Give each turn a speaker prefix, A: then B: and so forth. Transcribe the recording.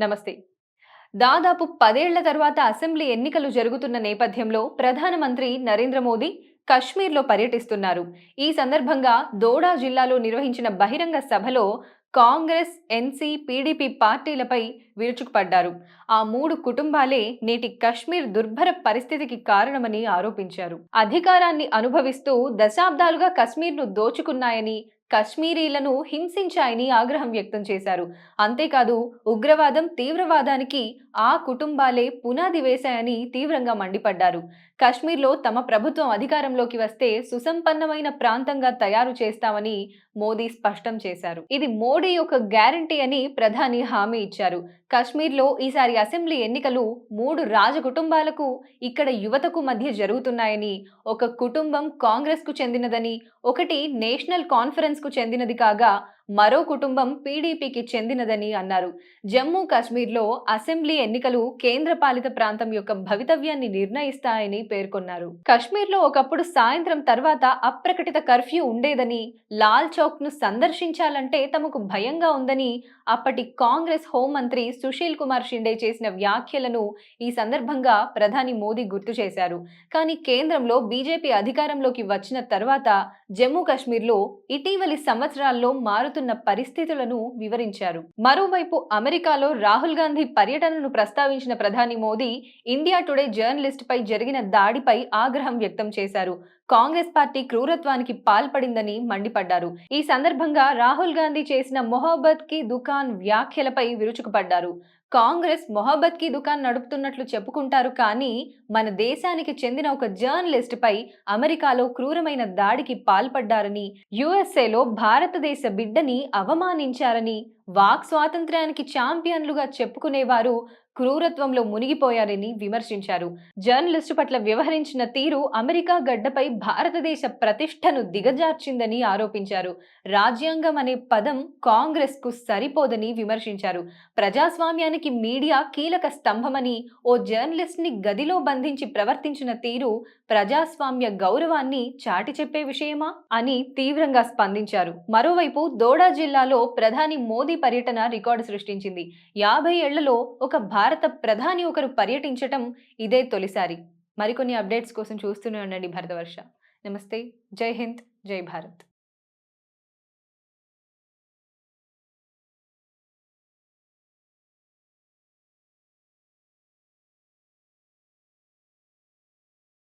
A: నమస్తే. దాదాపు పదేళ్ళ తర్వాత అసెంబ్లీ ఎన్నికలు జరుగుతున్న నేపథ్యంలో ప్రధానమంత్రి నరేంద్ర మోదీ కశ్మీర్లో పర్యటిస్తున్నారు. ఈ సందర్భంగా దోడా జిల్లాలో నిర్వహించిన బహిరంగ సభలో కాంగ్రెస్ ఎన్సీ పీడీపీ పార్టీలపై విరుచుకుపడ్డారు. ఆ మూడు కుటుంబాలే నేటి కశ్మీర్ దుర్భర పరిస్థితికి కారణమని ఆరోపించారు. అధికారాన్ని అనుభవిస్తూ దశాబ్దాలుగా కశ్మీర్ను దోచుకున్నాయని కశ్మీరీలను హింసించాయని ఆగ్రహం వ్యక్తం చేశారు. అంతేకాదు ఉగ్రవాదం తీవ్రవాదానికి ఆ కుటుంబాలే పునాది వేశాయని తీవ్రంగా మండిపడ్డారు. కశ్మీర్లో తమ ప్రభుత్వం అధికారంలోకి వస్తే సుసంపన్నమైన ప్రాంతంగా తయారు చేస్తామని మోదీ స్పష్టం చేశారు. ఇది మోడీ యొక్క గ్యారంటీ అని ప్రధాని హామీ ఇచ్చారు. కశ్మీర్లో ఈసారి అసెంబ్లీ ఎన్నికలు మూడు రాజ కుటుంబాలకు ఇక్కడ యువతకు మధ్య జరుగుతున్నాయని ఒక కుటుంబం కాంగ్రెస్కు చెందినదని ఒకటి నేషనల్ కాన్ఫరెన్స్ కు చెందినది కాగా మరో కుటుంబం పీడీపీకి చెందినదని అన్నారు. జమ్మూ కాశ్మీర్లో అసెంబ్లీ ఎన్నికలు కేంద్రపాలిత ప్రాంతం యొక్క భవితవ్యాన్ని నిర్ణయిస్తాయని పేర్కొన్నారు. కశ్మీర్లో ఒకప్పుడు సాయంత్రం తర్వాత అప్రకటిత కర్ఫ్యూ ఉండేదని లాల్ చౌక్ను సందర్శించాలంటే తమకు భయంగా ఉందని అప్పటి కాంగ్రెస్ హోంమంత్రి సుశీల్ కుమార్ షిండే చేసిన వ్యాఖ్యలను ఈ సందర్భంగా ప్రధాని మోదీ గుర్తు చేశారు. కానీ కేంద్రంలో బీజేపీ అధికారంలోకి వచ్చిన తర్వాత జమ్మూ కాశ్మీర్లో ఇటీవలి సంవత్సరాల్లో మారు మారుతున్న పరిస్థితులను వివరించారు. మరోవైపు అమెరికాలో రాహుల్ గాంధీ పర్యటనను ప్రస్తావించిన ప్రధాని మోదీ ఇండియా టుడే జర్నలిస్ట్ పై జరిగిన దాడిపై ఆగ్రహం వ్యక్తం చేశారు. కాంగ్రెస్ పార్టీ క్రూరత్వానికి పాల్పడిందని మండిపడ్డారు. ఈ సందర్భంగా రాహుల్ గాంధీ చేసిన మొహబ్బత్కి దుకాన్ వ్యాఖ్యలపై విరుచుకుపడ్డారు. కాంగ్రెస్ మొహబ్బత్కి దుకాన్ నడుపుతున్నట్లు చెప్పుకుంటారు కానీ మన దేశానికి చెందిన ఒక జర్నలిస్ట్ పై అమెరికాలో క్రూరమైన దాడికి పాల్పడ్డారని యుఎస్ఏలో భారతదేశ బిడ్డని అవమానించారని వాక్ స్వాతంత్ర్యానికి ఛాంపియన్లుగా చెప్పుకునేవారు క్రూరత్వంలో మునిగిపోయారని విమర్శించారు. జర్నలిస్టు పట్ల వ్యవహరించిన తీరు అమెరికా గడ్డపై భారతదేశ ప్రతిష్టను దిగజార్చిందని ఆరోపించారు. రాజ్యాంగం అనే పదం కాంగ్రెస్కు సరిపోదని విమర్శించారు. ప్రజాస్వామ్యానికి మీడియా కీలక స్తంభమని ఓ జర్నలిస్ట్ని గదిలో బంధించి ప్రవర్తించిన తీరు ప్రజాస్వామ్య గౌరవాన్ని చాటి చెప్పే విషయమా అని తీవ్రంగా స్పందించారు. మరోవైపు దోడా జిల్లాలో ప్రధాని మోదీ పర్యటన రికార్డు సృష్టించింది. యాభై ఏళ్ళలో ఒక భారత ప్రధాని ఒకరు పర్యటించటం ఇదే తొలిసారి. మరికొన్ని అప్డేట్స్ కోసం చూస్తూనే ఉండండి భరతవర్ష. నమస్తే. జై హింద్. జై భారత్.